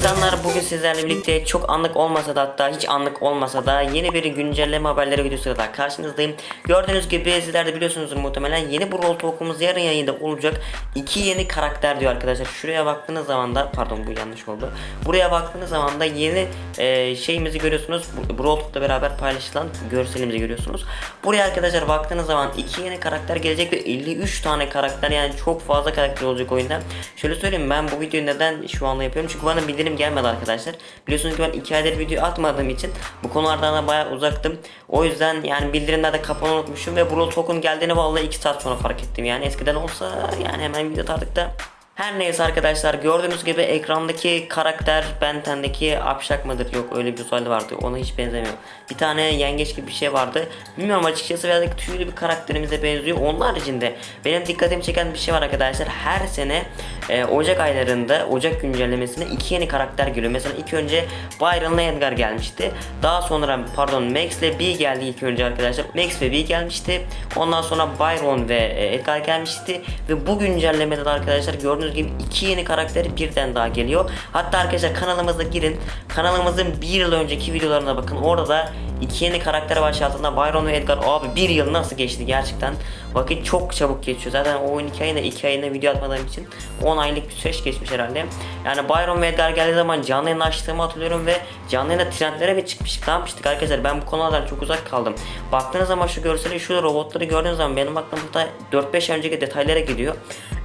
aslanlar bugün sizlerle birlikte çok anlık olmasa da hatta hiç anlık olmasa da yeni bir güncelleme haberleri videosuyla da karşınızdayım. Gördüğünüz gibi sizler de biliyorsunuzdur muhtemelen yeni Brawl Talk'umuz yarın yayında olacak. İki yeni karakter diyor arkadaşlar. Şuraya baktığınız zaman da pardon bu yanlış oldu. Buraya baktığınız zaman da yeni e, şeyimizi görüyorsunuz. Brawl Talk'la beraber paylaşılan görselimizi görüyorsunuz. Buraya arkadaşlar baktığınız zaman iki yeni karakter gelecek ve 53 tane karakter yani çok fazla karakter olacak oyunda. Şöyle söyleyeyim ben bu videoyu neden şu anda yapıyorum çünkü bana bildirim gelmedi arkadaşlar. Biliyorsunuz ki ben 2 aydır video atmadığım için bu konulardan da bayağı uzaktım. O yüzden yani bildirimler de kapalı unutmuşum ve Brawl Talk'un geldiğini vallahi 2 saat sonra fark ettim. Yani eskiden olsa yani hemen video atardık da her neyse arkadaşlar gördüğünüz gibi ekrandaki karakter Benten'deki Apşak mıdır yok öyle bir uzaylı vardı ona hiç benzemiyor. Bir tane yengeç gibi bir şey vardı. Bilmiyorum açıkçası birazcık tüylü bir karakterimize benziyor. Onun haricinde benim dikkatimi çeken bir şey var arkadaşlar. Her sene e, Ocak aylarında Ocak güncellemesine iki yeni karakter geliyor. Mesela ilk önce Byron'la Edgar gelmişti. Daha sonra pardon Max ile B geldi ilk önce arkadaşlar. Max ve B gelmişti. Ondan sonra Byron ve e, Edgar gelmişti. Ve bu güncellemede de arkadaşlar gördüğünüz gibi iki yeni karakter birden daha geliyor. Hatta arkadaşlar kanalımıza girin. Kanalımızın bir yıl önceki videolarına bakın. Orada da iki yeni karakter başlatında Byron ve Edgar abi bir yıl nasıl geçti gerçekten. Vakit çok çabuk geçiyor. Zaten o oyun iki ayında iki ayında video atmadığım için 10 aylık bir süreç geçmiş herhalde. Yani Byron ve Edgar geldiği zaman canlı yayın açtığımı hatırlıyorum ve canlı yayında trendlere bir çıkmıştık. Ne yapmıştık arkadaşlar? Ben bu konulardan çok uzak kaldım. Baktığınız zaman şu görseli şu robotları gördüğünüz zaman benim aklımda 4-5 önceki detaylara gidiyor.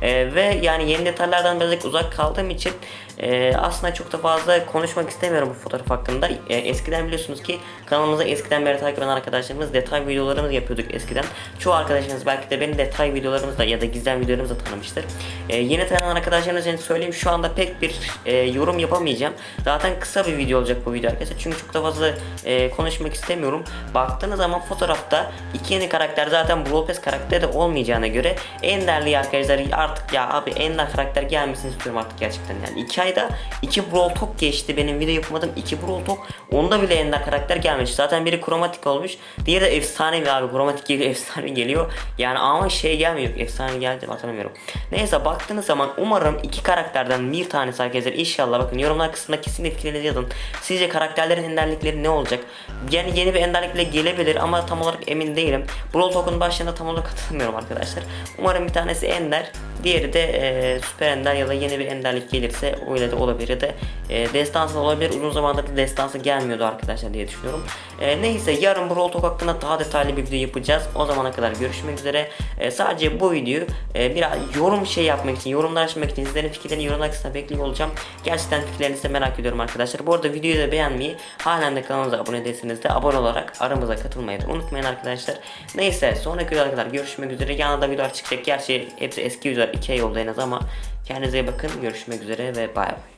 Ee, ve yani yeni detaylardan birazcık uzak kaldığım için e, aslında çok da fazla konuşmak istemiyorum bu fotoğraf hakkında. E, eskiden biliyorsunuz ki kanalımıza eskiden beri takip eden arkadaşlarımız detay videolarımız yapıyorduk eskiden. Çoğu arkadaşlarınız belki de beni detay videolarımızda ya da gizem videolarımızda tanımıştır. E, yeni tanınan arkadaşlarınız için söyleyeyim şu anda pek bir e, yorum yapamayacağım. Zaten kısa bir video olacak bu video arkadaşlar. Çünkü çok da fazla e, konuşmak istemiyorum. Baktığınız zaman fotoğrafta iki yeni karakter zaten Brawl Pass karakteri de olmayacağına göre Ender'li arkadaşlar artık ya abi Ender karakter gelmesini istiyorum artık gerçekten yani. iki ayda iki Brawl Talk geçti benim video yapmadığım iki Brawl Talk onda bile Ender karakter gelmiş. Zaten biri kromatik olmuş. Diğeri de efsane bir abi kromatik geliyor efsane geliyor. Yani ama şey gelmiyor. Efsane geldi hatırlamıyorum. Neyse baktığınız zaman umarım iki karakterden bir tanesi arkadaşlar inşallah bakın yorumlar kısmında kesin etkilerinizi yazın. Sizce karakterlerin enderlikleri ne olacak? Yani yeni bir enderlikle gelebilir ama tam olarak emin değilim. Brawl Talk'un başlarında tam olarak katılmıyorum arkadaşlar. Umarım bir tanesi ender. Diğeri de e, süper ender ya da yeni bir enderlik gelirse öyle de olabilir ya da e, destansı olabilir. Uzun zamandır destansı gelmiyordu arkadaşlar diye düşünüyorum. E, neyse yarın Brawl Talk hakkında daha detaylı bir video yapacağız. O zamana kadar görüşmek üzere. E, sadece bu videoyu e, biraz yorum şey yapmak için, yorumlar açmak için sizlerin fikirlerini yorumlar kısmına bekliyor olacağım. Gerçekten fikirlerinizi merak ediyorum arkadaşlar. Bu arada videoyu da beğenmeyi, halen de kanalımıza abone değilseniz de abone olarak aramıza katılmayı da unutmayın arkadaşlar. Neyse sonraki videolara kadar görüşmek üzere. Yanında videolar çıkacak. Gerçi hepsi eski videolar 2 ay oldu en az ama kendinize iyi bakın. Görüşmek üzere ve bay bay.